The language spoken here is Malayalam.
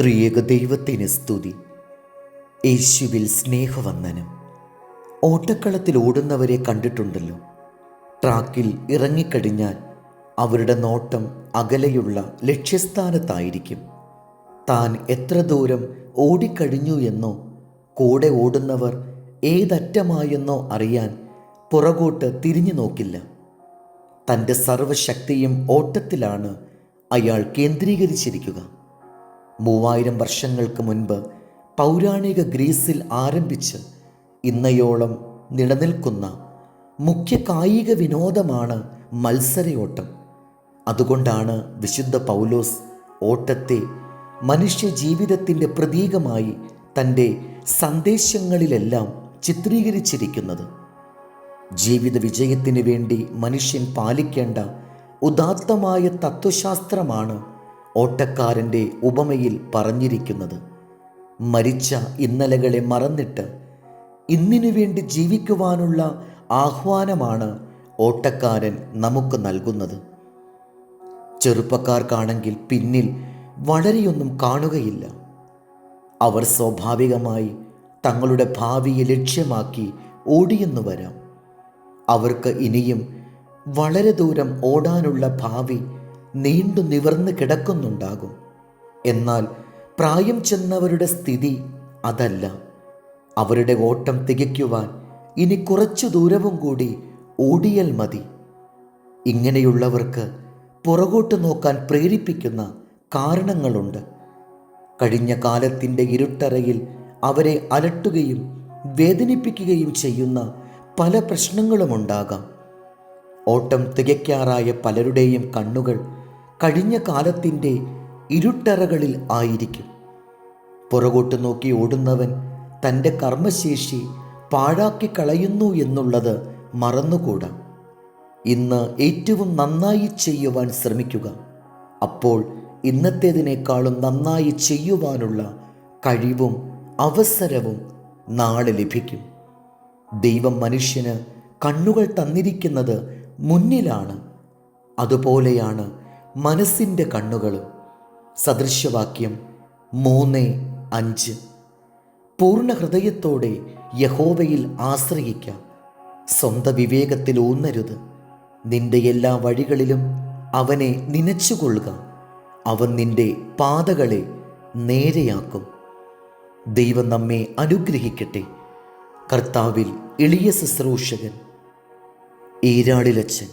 ത്രിയേക ദൈവത്തിന് സ്തുതി. യേശുവിൽ സ്നേഹവന്ദനം. ഓട്ടക്കളത്തിൽ ഓടുന്നവരെ കണ്ടിട്ടുണ്ടല്ലോ. ട്രാക്കിൽ ഇറങ്ങിക്കഴിഞ്ഞാൽ അവരുടെ നോട്ടം അകലെയുള്ള ലക്ഷ്യസ്ഥാനത്തായിരിക്കും. താൻ എത്ര ദൂരം ഓടിക്കഴിഞ്ഞു എന്നോ കൂടെ ഓടുന്നവർ ഏതറ്റമായെന്നോ അറിയാൻ പുറകോട്ട് തിരിഞ്ഞു നോക്കില്ല. തന്റെ സർവശക്തിയും ഓട്ടത്തിലാണ് അയാൾ കേന്ദ്രീകരിച്ചിരിക്കുക. മൂവായിരം വർഷങ്ങൾക്ക് മുൻപ് പൗരാണിക ഗ്രീസിൽ ആരംഭിച്ച് ഇന്നയോളം നിലനിൽക്കുന്ന മുഖ്യ കായിക വിനോദമാണ് മത്സരയോട്ടം. അതുകൊണ്ടാണ് വിശുദ്ധ പൗലോസ് ഓട്ടത്തെ മനുഷ്യ ജീവിതത്തിന്റെ പ്രതീകമായി തന്റെ സന്ദേശങ്ങളിലെല്ലാം ചിത്രീകരിച്ചിരിക്കുന്നത്. ജീവിത വിജയത്തിന് വേണ്ടി മനുഷ്യൻ പാലിക്കേണ്ട ഉദാത്തമായ തത്വശാസ്ത്രമാണ് ഓട്ടക്കാരന്റെ ഉപമയിൽ പറഞ്ഞിരിക്കുന്നത്. മരിച്ച ഇന്നലകളെ മറന്നിട്ട് ഇന്നിനു വേണ്ടി ജീവിക്കുവാനുള്ള ആഹ്വാനമാണ് ഓട്ടക്കാരൻ നമുക്ക് നൽകുന്നത്. ചെറുപ്പക്കാർക്കാണെങ്കിൽ പിന്നിൽ വളരെയൊന്നും കാണുകയില്ല. അവർ സ്വാഭാവികമായി തങ്ങളുടെ ഭാവിയെ ലക്ഷ്യമാക്കി ഓടിയെന്നു വരാം. അവർക്ക് ഇനിയും വളരെ ദൂരം ഓടാനുള്ള ഭാവി നീണ്ടു നിവർന്ന് കിടക്കുന്നുണ്ടാകും. എന്നാൽ പ്രായം ചെന്നവരുടെ സ്ഥിതി അതല്ല. അവരുടെ ഓട്ടം തികയ്ക്കുവാൻ ഇനി കുറച്ചു ദൂരവും കൂടി ഓടിയാൽ മതി. ഇങ്ങനെയുള്ളവർക്ക് പുറകോട്ട് നോക്കാൻ പ്രേരിപ്പിക്കുന്ന കാരണങ്ങളുണ്ട്. കഴിഞ്ഞ കാലത്തിന്റെ ഇരുട്ടറയിൽ അവരെ അലട്ടുകയും വേദനിപ്പിക്കുകയും ചെയ്യുന്ന പല പ്രശ്നങ്ങളുമുണ്ടാകാം. ഓട്ടം തികയ്ക്കാറായ പലരുടെയും കണ്ണുകൾ കഴിഞ്ഞ കാലത്തിന്റെ ഇരുട്ടറകളിൽ ആയിരിക്കും. പുറകോട്ട് നോക്കി ഓടുന്നവൻ തന്റെ കർമ്മശേഷി പാഴാക്കി കളയുന്നു എന്നുള്ളത് മറന്നുകൂടാ. ഇന്ന് ഏറ്റവും നന്നായി ചെയ്യുവാൻ ശ്രമിക്കുക. അപ്പോൾ ഇന്നത്തേതിനേക്കാളും നന്നായി ചെയ്യുവാനുള്ള കഴിവും അവസരവും നാളെ ലഭിക്കും. ദൈവം മനുഷ്യന് കണ്ണുകൾ തന്നിരിക്കുന്നത് മുന്നിലാണ്. അതുപോലെയാണ് മനസ്സിന്റെ കണ്ണുകളും. സദൃശ്യവാക്യം മൂന്ന് അഞ്ച്. പൂർണ ഹൃദയത്തോടെ യഹോവയിൽ ആശ്രയിക്കാം. സ്വന്ത വിവേകത്തിൽ ഊന്നരുത്. നിന്റെ എല്ലാ വഴികളിലും അവനെ നനച്ചുകൊള്ളുക. അവൻ നിന്റെ പാതകളെ നേരെയാക്കും. ദൈവം നമ്മെ അനുഗ്രഹിക്കട്ടെ. കർത്താവിൽ എളിയ ശുശ്രൂഷകൻ. ഈരാളിലച്ചൻ